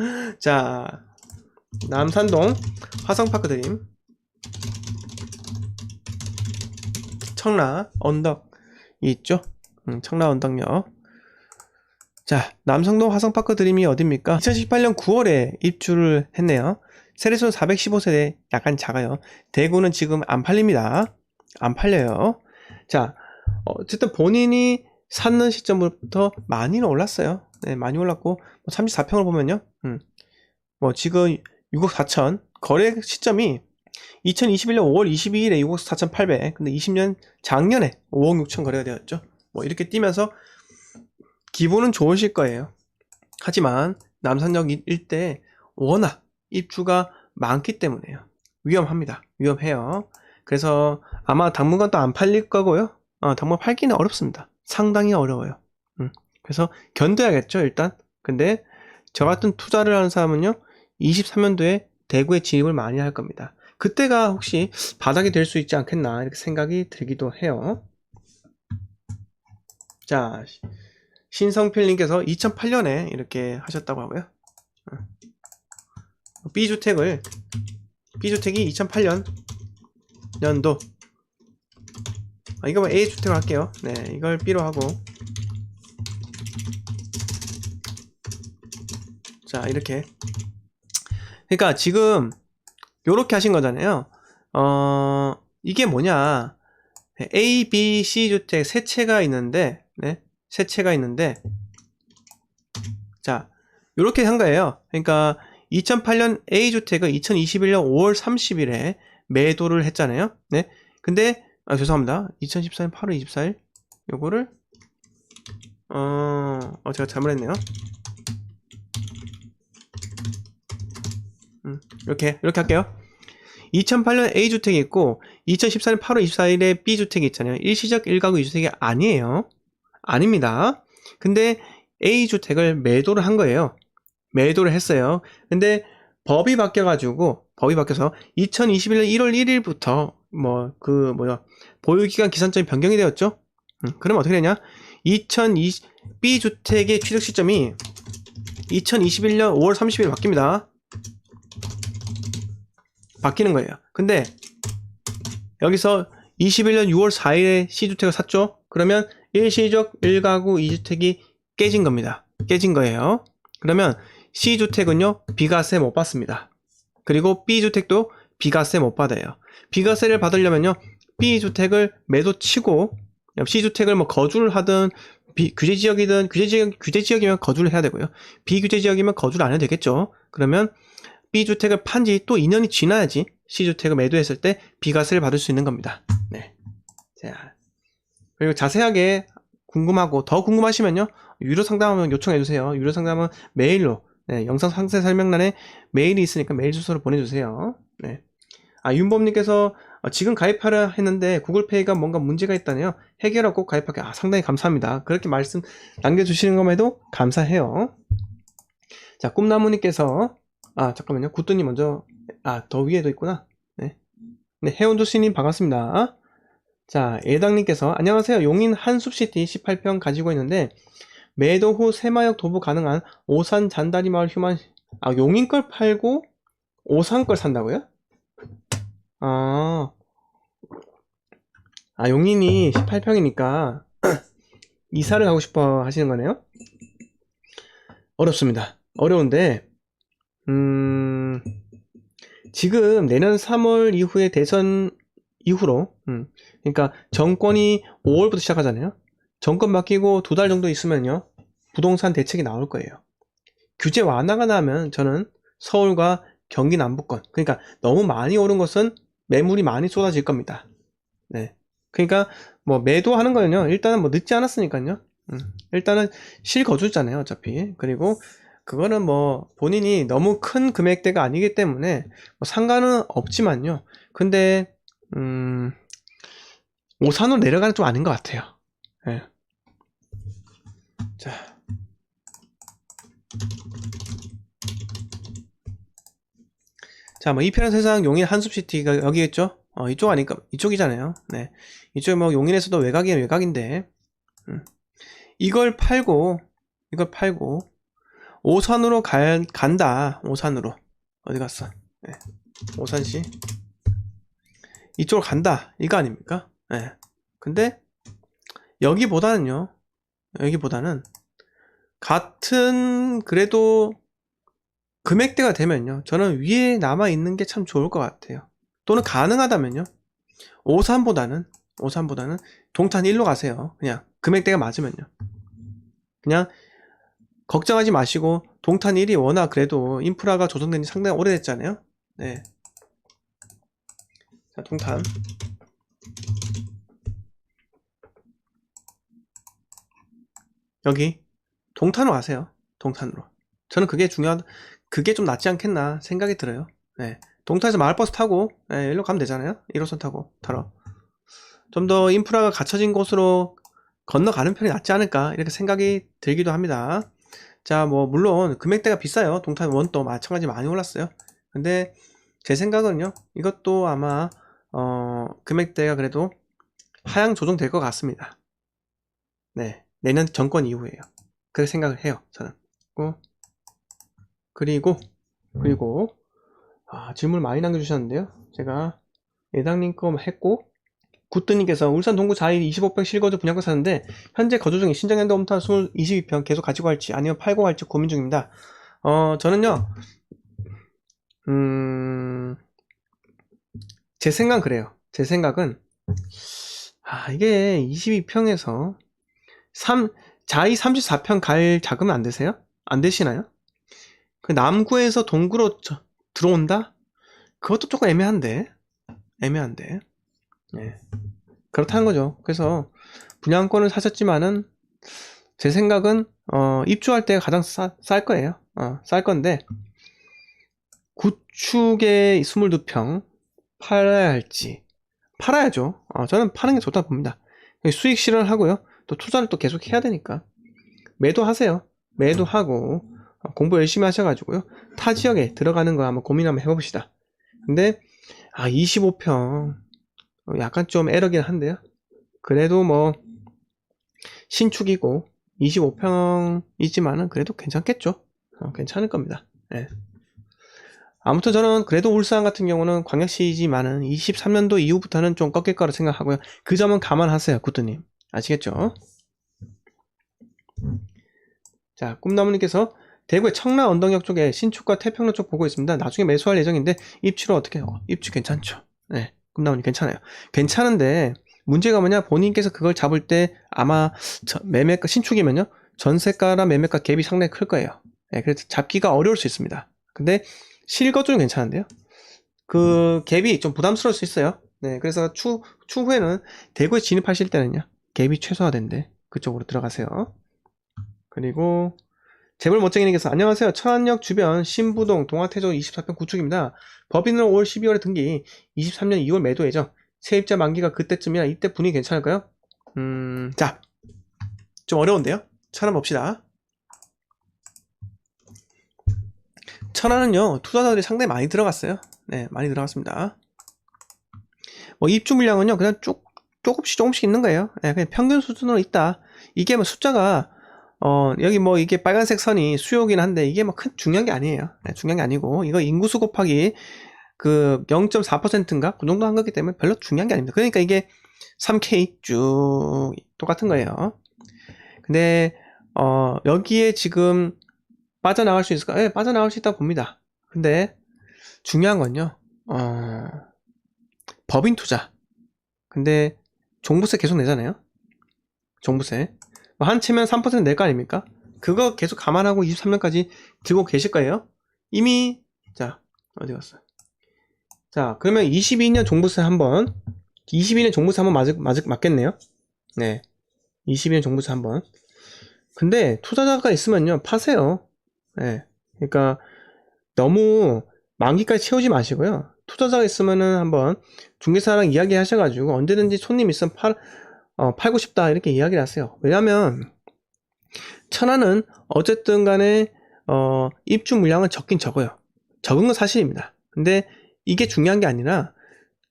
자, 남산동 화성파크 드림. 청라 언덕이 있죠? 음, 청라 언덕역. 자, 남성동 화성파크 드림이 어딥니까? 2018년 9월에 입주를 했네요. 세대수는 415세대, 약간 작아요. 대구는 지금 안 팔립니다. 안 팔려요. 자, 어쨌든 본인이 샀는 시점부터 많이는 올랐어요. 네, 많이 올랐고, 34평을 보면요. 음, 뭐 지금 6억 4천, 거래 시점이 2021년 5월 22일에 6억 4,800, 근데 20년 작년에 5억 6천 거래가 되었죠. 뭐 이렇게 뛰면서 기분은 좋으실 거예요. 하지만 남산역 일- 일대 워낙 입주가 많기 때문에요. 위험합니다. 위험해요. 그래서 아마 당분간 또 안 팔릴 거고요. 어, 당분간 팔기는 어렵습니다. 상당히 어려워요. 음, 그래서 견뎌야겠죠, 일단. 근데 저 같은 투자를 하는 사람은요, 23년도에 대구에 진입을 많이 할 겁니다. 그때가 혹시 바닥이 될 수 있지 않겠나, 이렇게 생각이 들기도 해요. 자, 신성필님께서 2008년에 이렇게 하셨다고 하고요. 어. B주택을, B주택이 2008년 연도. 아, 이거 뭐 A주택을 할게요. 네, 이걸 B로 하고. 자, 이렇게. 그러니까 지금, 요렇게 하신 거잖아요. 어, 이게 뭐냐. A, B, C 주택 세 채가 있는데, 네, 세 채가 있는데, 자, 요렇게 한 거예요. 그러니까 2008년 A 주택은 2021년 5월 30일에 매도를 했잖아요. 네, 근데 아 죄송합니다. 2014년 8월 24일 요거를 어, 어 제가 잘못했네요. 이렇게 이렇게 할게요. 2008년 A 주택이 있고 2014년 8월 24일에 B 주택이 있잖아요. 일시적 1가구 2주택이 아니에요. 아닙니다. 근데 A 주택을 매도를 한 거예요. 매도를 했어요. 근데 법이 바뀌어가지고 법이 바뀌어서 2021년 1월 1일부터 뭐 그 뭐야 보유기간 기산점이 변경이 되었죠. 음, 그러면 어떻게 되냐? 2020 B 주택의 취득 시점이 2021년 5월 30일 바뀝니다. 바뀌는 거예요. 근데 여기서 21년 6월 4일에 C주택을 샀죠? 그러면 일시적 1가구 2주택이 깨진 겁니다. 깨진 거예요. 그러면 C주택은요, 비과세 못 받습니다. 그리고 B주택도 비과세 못 받아요. 비과세를 받으려면요, B주택을 매도 치고, C주택을 뭐 거주를 하든, 비, 규제 지역이든, 규제 지역, 규제 지역이면 거주를 해야 되고요. 비규제 지역이면 거주를 안 해도 되겠죠. 그러면 B주택을 판 지 또 2년이 지나야지 C주택을 매도했을 때 비과세를 받을 수 있는 겁니다. 네. 자. 그리고 자세하게 궁금하고 더 궁금하시면요. 유료 상담하면 요청해 주세요. 유료 상담은 메일로 네, 영상 상세 설명란에 메일이 있으니까 메일 주소로 보내 주세요. 네. 아 윤범 님께서 어, 지금 가입하려 했는데 구글페이가 뭔가 문제가 있다네요. 해결하고 꼭 가입하게. 아 상당히 감사합니다. 그렇게 말씀 남겨주시는 것만 해도 감사해요. 자 꿈나무님께서 아 잠깐만요. 굿드님 먼저 아 더 위에도 있구나. 네. 네 해운도씨님 반갑습니다. 자, 예당님께서 안녕하세요. 용인 한숲시티 18평 가지고 있는데 매도 후 새마역 도보 가능한 오산 잔다리 마을 휴만 아 용인 걸 팔고 오산 걸 산다고요? 아, 아 용인이 18평이니까 이사를 가고 싶어 하시는 거네요? 어렵습니다. 어려운데 음 지금 내년 3월 이후에 대선 이후로 음, 그러니까 정권이 5월부터 시작하잖아요. 정권 바뀌고 두 달 정도 있으면요. 부동산 대책이 나올 거예요. 규제 완화가 나면 저는 서울과 경기 남부권 그러니까 너무 많이 오른 것은 매물이 많이 쏟아질 겁니다. 네. 그러니까 뭐 매도하는 거는요. 일단은 뭐 늦지 않았으니까요. 음, 일단은 실거주잖아요, 어차피. 그리고 그거는 뭐 본인이 너무 큰 금액대가 아니기 때문에 뭐 상관은 없지만요. 근데 음, 오산으로 내려가는 좀 아닌 것 같아요. 예. 자. 자, 뭐, 이편한 세상 용인 한숲시티가 여기겠죠? 어, 이쪽 아니까, 이쪽이잖아요. 네. 이쪽 뭐, 용인에서도 외곽이면 외곽인데, 음. 이걸 팔고, 이걸 팔고, 오산으로 갈, 간다. 오산으로. 어디 갔어? 네. 오산시. 이쪽으로 간다. 이거 아닙니까? 네. 근데 여기보다는요. 여기보다는 같은 그래도 금액대가 되면요. 저는 위에 남아 있는 게 참 좋을 것 같아요. 또는 가능하다면요. 오산보다는 오산보다는 동탄 1로 가세요. 그냥 금액대가 맞으면요. 그냥 걱정하지 마시고 동탄 1이 워낙 그래도 인프라가 조성된 지 상당히 오래됐잖아요. 네. 자, 동탄. 여기 동탄으로 가세요. 동탄으로. 저는 그게 중요한 그게 좀 낫지 않겠나 생각이 들어요. 네. 동탄에서 마을버스 타고 네, 일로 가면 되잖아요. 1호선 타고 타러. 좀 더 인프라가 갖춰진 곳으로 건너가는 편이 낫지 않을까 이렇게 생각이 들기도 합니다. 자, 뭐 물론 금액대가 비싸요. 동탄 원도 마찬가지 많이 올랐어요. 근데 제 생각은요. 이것도 아마 어, 금액대가 그래도 하향 조정될 것 같습니다. 네, 내년 정권 이후에요. 그렇게 생각을 해요. 저는. 그리고 그리고 아, 질문 많이 남겨주셨는데요. 제가 예당님 거 했고 굿드님께서 울산 동구 4일 25평 실거주 분양권 사는데 현재 거주 중에 신정연도 홈타 20, 22평 계속 가지고 갈지 아니면 팔고 갈지 고민 중입니다. 어 저는요 음, 제 생각은 그래요. 제 생각은 아 이게 22평에서 3 자이 34평 갈 자금은 안 되세요? 안 되시나요? 그 남구에서 동구로 저- 들어온다? 그것도 조금 애매한데 애매한데 예. 그렇다는 거죠. 그래서 분양권을 사셨지만은 제 생각은 어, 입주할 때 가장 싸, 쌀 거예요. 어, 쌀 건데 구축의 22평 팔아야 할지 팔아야죠. 어, 저는 파는 게 좋다 봅니다. 수익 실현하고요. 또 투자를 또 계속 해야 되니까 매도하세요. 매도하고 어, 공부 열심히 하셔가지고요. 타 지역에 들어가는 거 한번 고민 한번 해봅시다. 근데 아 25평 어, 약간 좀 에러긴 한데요. 그래도 뭐 신축이고 25평이지만은 그래도 괜찮겠죠. 어, 괜찮을 겁니다. 예. 아무튼 저는 그래도 울산 같은 경우는 광역시지만은 23년도 이후부터는 좀 꺾일 거라 생각하고요. 그 점은 감안하세요, 구드님. 아시겠죠? 자, 꿈나무님께서 대구의 청라 언덕역 쪽에 신축과 태평로 쪽 보고 있습니다. 나중에 매수할 예정인데 입주를 어떻게 해요? 입주 괜찮죠? 네, 꿈나무님 괜찮아요. 괜찮은데 문제가 뭐냐? 본인께서 그걸 잡을 때 아마 저- 매매가 신축이면요 전세가랑 매매가 갭이 상당히 클 거예요. 네, 그래서 잡기가 어려울 수 있습니다. 근데 실거주는 괜찮은데요. 그 갭이 좀 부담스러울 수 있어요. 네, 그래서 추 추후에는 대구에 진입하실 때는요 갭이 최소화된대 그쪽으로 들어가세요. 그리고 재벌 멋쟁이님께서 안녕하세요. 천안역 주변 신부동 동아태조 24평 구축입니다. 법인은 올 12월에 등기, 23년 2월 매도 예정. 세입자 만기가 그때쯤이라 이때 분위기 괜찮을까요? 음, 자, 좀 어려운데요? 천안 봅시다. 천안은요, 투자자들이 상당히 많이 들어갔어요. 네, 많이 들어갔습니다. 뭐, 입주 물량은요, 그냥 쭉, 조금씩 조금씩 있는 거예요. 네, 그냥 평균 수준으로 있다. 이게 뭐 숫자가 어, 여기 뭐 이게 빨간색 선이 수요긴 한데 이게 뭐 큰 중요한 게 아니에요. 네, 중요한 게 아니고 이거 인구수 곱하기 그 0.4%인가 그 정도 한 거기 때문에 별로 중요한 게 아닙니다. 그러니까 이게 3K 쭉 똑같은 거예요. 근데 어, 여기에 지금 빠져나갈 수 있을까? 예, 빠져나갈 수 있다고 봅니다. 근데 중요한 건요. 어, 법인 투자. 근데 종부세 계속 내잖아요. 종부세. 뭐한 채면 3%낼 거 아닙니까? 그거 계속 감안하고 23년까지 들고 계실 거예요. 이미 자 어디 갔어? 자 그러면 22년 종부세 한번 22년 종부세 한번 맞, 맞, 맞겠네요. 네, 22년 종부세 한번. 근데 투자자가 있으면요 파세요. 네, 그러니까 너무 만기까지 채우지 마시고요. 투자자가 있으면은 한번 중개사랑 이야기 하셔가지고 언제든지 손님 있으면 팔 어, 팔고 싶다 이렇게 이야기를 하세요. 왜냐하면 천안은 어쨌든 간에 어, 입주 물량은 적긴 적어요. 적은 건 사실입니다. 근데 이게 중요한 게 아니라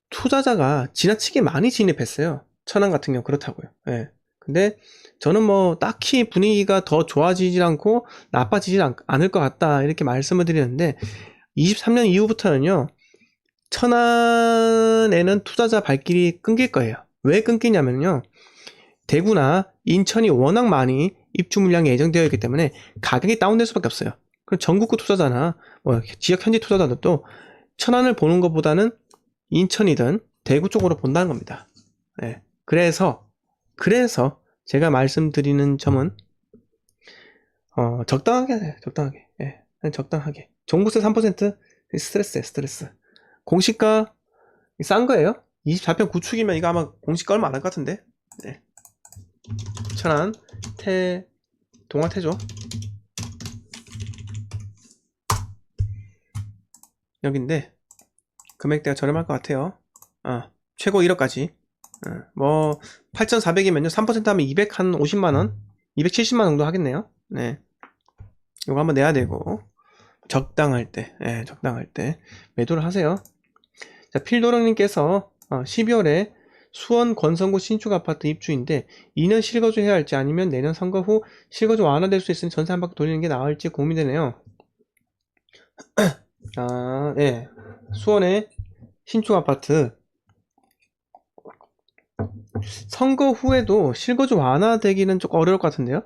투자자가 지나치게 많이 진입했어요. 천안 같은 경우 그렇다고요. 예. 근데 저는 뭐 딱히 분위기가 더 좋아지질 않고 나빠지질 않, 않을 것 같다 이렇게 말씀을 드리는데 23년 이후부터는요 천안에는 투자자 발길이 끊길 거예요. 왜 끊기냐면요 대구나 인천이 워낙 많이 입주 물량이 예정되어 있기 때문에 가격이 다운될 수밖에 없어요. 그럼 전국구 투자자나 뭐 지역 현지 투자자들도 천안을 보는 것보다는 인천이든 대구 쪽으로 본다는 겁니다. 네. 그래서 그래서 제가 말씀드리는 점은 어, 적당하게 하세요. 적당하게. 예. 적당하게. 종부세 3% 스트레스에 스트레스. 공시가 싼 거예요. 24평 구축이면 이거 아마 공시가 얼마 안 할 것 같은데. 네. 천안 태 동아태죠. 여긴데 금액대가 저렴할 것 같아요. 아, 최고 1억까지. 어, 뭐 8,400이면요. 3% 하면 200 한 50만 원, 270만 원 정도 하겠네요. 네. 이거 한번 내야 되고 적당할 때, 예, 적당할 때 매도를 하세요. 자, 필도령님께서 어, 12월에 수원 권선구 신축 아파트 입주인데 2년 실거주 해야 할지 아니면 내년 선거 후 실거주 완화될 수 있으니 전세 한 바퀴 돌리는 게 나을지 고민되네요. 아, 예. 수원의 신축 아파트 선거 후에도 실거주 완화되기는 조금 어려울 것 같은데요.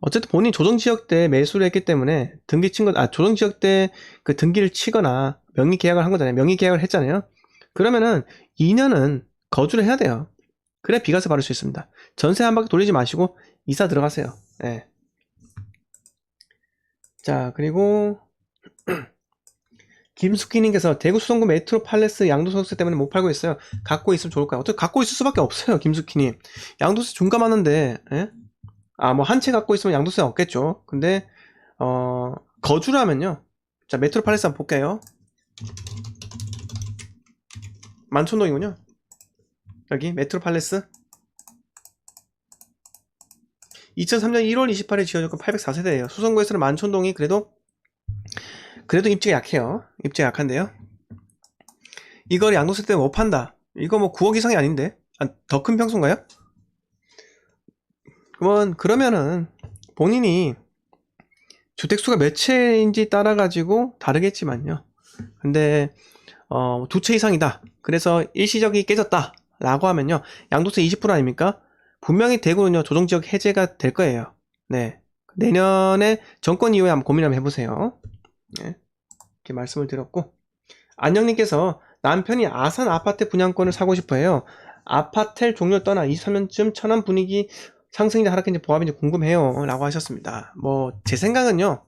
어쨌든 본인 조정 지역 때 매수를 했기 때문에 등기 친 거, 아, 조정 지역 때 그 등기를 치거나 명의 계약을 한 거잖아요. 명의 계약을 했잖아요. 그러면은 2년은 거주를 해야 돼요. 그래 비과세 받을 수 있습니다. 전세 한 바퀴 돌리지 마시고 이사 들어가세요. 예. 자, 그리고 김숙희님께서 대구 수성구 메트로 팔레스 양도소득세 때문에 못 팔고 있어요. 갖고 있으면 좋을까요? 어떻게 갖고 있을 수밖에 없어요, 김숙희님. 양도세 중감하는데, 예? 아, 뭐 한 채 갖고 있으면 양도세 없겠죠. 근데 어, 거주라면요. 자, 메트로 팔레스 한번 볼게요. 만촌동이군요. 여기 메트로 팔레스. 2003년 1월 28일 지어졌고 804세대예요. 수성구에서는 만촌동이 그래도 그래도 입지가 약해요. 입지가 약한데요. 이걸 양도세 때문에 못 판다. 이거 뭐 9억 이상이 아닌데? 아, 더 큰 평수인가요? 그러면 그러면은 본인이 주택수가 몇 채인지 따라 가지고 다르겠지만요. 근데 어, 두 채 이상이다. 그래서 일시적이 깨졌다. 라고 하면요. 양도세 20% 아닙니까? 분명히 대구는요. 조정지역 해제가 될 거예요. 네. 내년에 정권 이후에 한번 고민 한번 해보세요. 네. 이렇게 말씀을 드렸고 안녕님께서 남편이 아산 아파트 분양권을 사고 싶어 해요. 아파텔 종료 떠나 23년쯤 천안 분위기 상승인지 하락인지 보합인지 궁금해요. 라고 하셨습니다. 뭐 제 생각은요.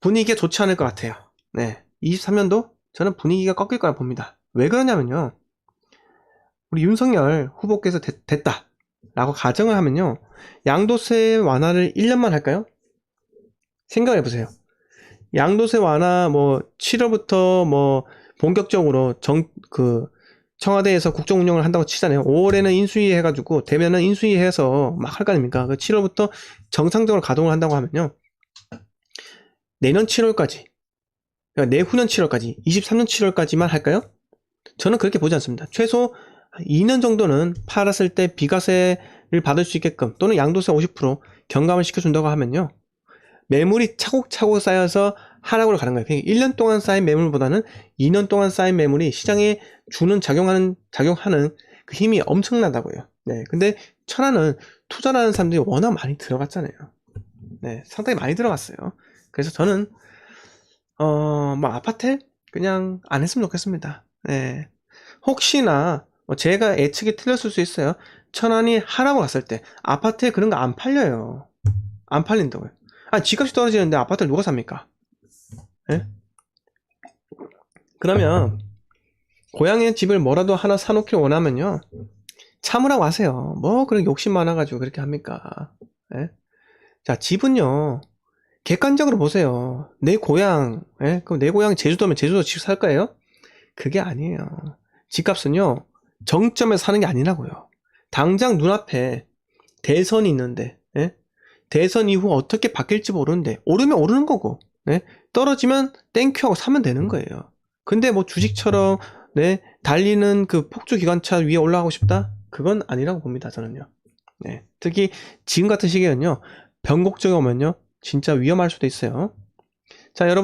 분위기가 좋지 않을 것 같아요. 네. 23년도 저는 분위기가 꺾일 거라 봅니다. 왜 그러냐면요. 우리 윤석열 후보께서 됐, 됐다. 라고 가정을 하면요. 양도세 완화를 1년만 할까요? 생각해 보세요. 양도세 완화 뭐 7월부터 뭐 본격적으로 정 그 청와대에서 국정 운영을 한다고 치잖아요. 5월에는 인수위 해가지고 되면은 인수위 해서 막 할 거 아닙니까? 그 7월부터 정상적으로 가동을 한다고 하면요. 내년 7월까지, 그러니까 내후년 7월까지, 23년 7월까지만 할까요? 저는 그렇게 보지 않습니다. 최소 2년 정도는 팔았을 때 비과세를 받을 수 있게끔 또는 양도세 50% 경감을 시켜준다고 하면요. 매물이 차곡차곡 쌓여서 하락으로 가는 거예요. 1년 동안 쌓인 매물보다는 2년 동안 쌓인 매물이 시장에 주는 작용하는 작용하는 그 힘이 엄청나다고요. 네. 근데 천안은 투자라는 사람들이 워낙 많이 들어갔잖아요. 네. 상당히 많이 들어갔어요. 그래서 저는 어 뭐 아파트 그냥 안 했으면 좋겠습니다. 네. 혹시나 뭐 제가 예측이 틀렸을 수 있어요. 천안이 하라고 갔을 때 아파트에 그런 거 안 팔려요. 안 팔린다고요. 아, 집값이 떨어지는데 아파트를 누가 삽니까? 예? 그러면 고향에 집을 뭐라도 하나 사놓길 원하면요. 참으라고 하세요. 뭐 그런 욕심 많아가지고 그렇게 합니까? 예? 자, 집은요. 객관적으로 보세요. 내 고향, 예? 그럼 내 고향 제주도면 제주도 집 살 거예요? 그게 아니에요. 집값은요. 정점에 사는 게 아니라고요. 당장 눈앞에 대선이 있는데, 예? 대선 이후 어떻게 바뀔지 모르는데, 오르면 오르는 거고, 네? 떨어지면 땡큐 하고 사면 되는 거예요. 근데 뭐 주식처럼, 네, 달리는 그 폭주 기관차 위에 올라가고 싶다? 그건 아니라고 봅니다, 저는요. 네. 특히 지금 같은 시기에는요, 변곡적이 오면요, 진짜 위험할 수도 있어요. 자, 여러분.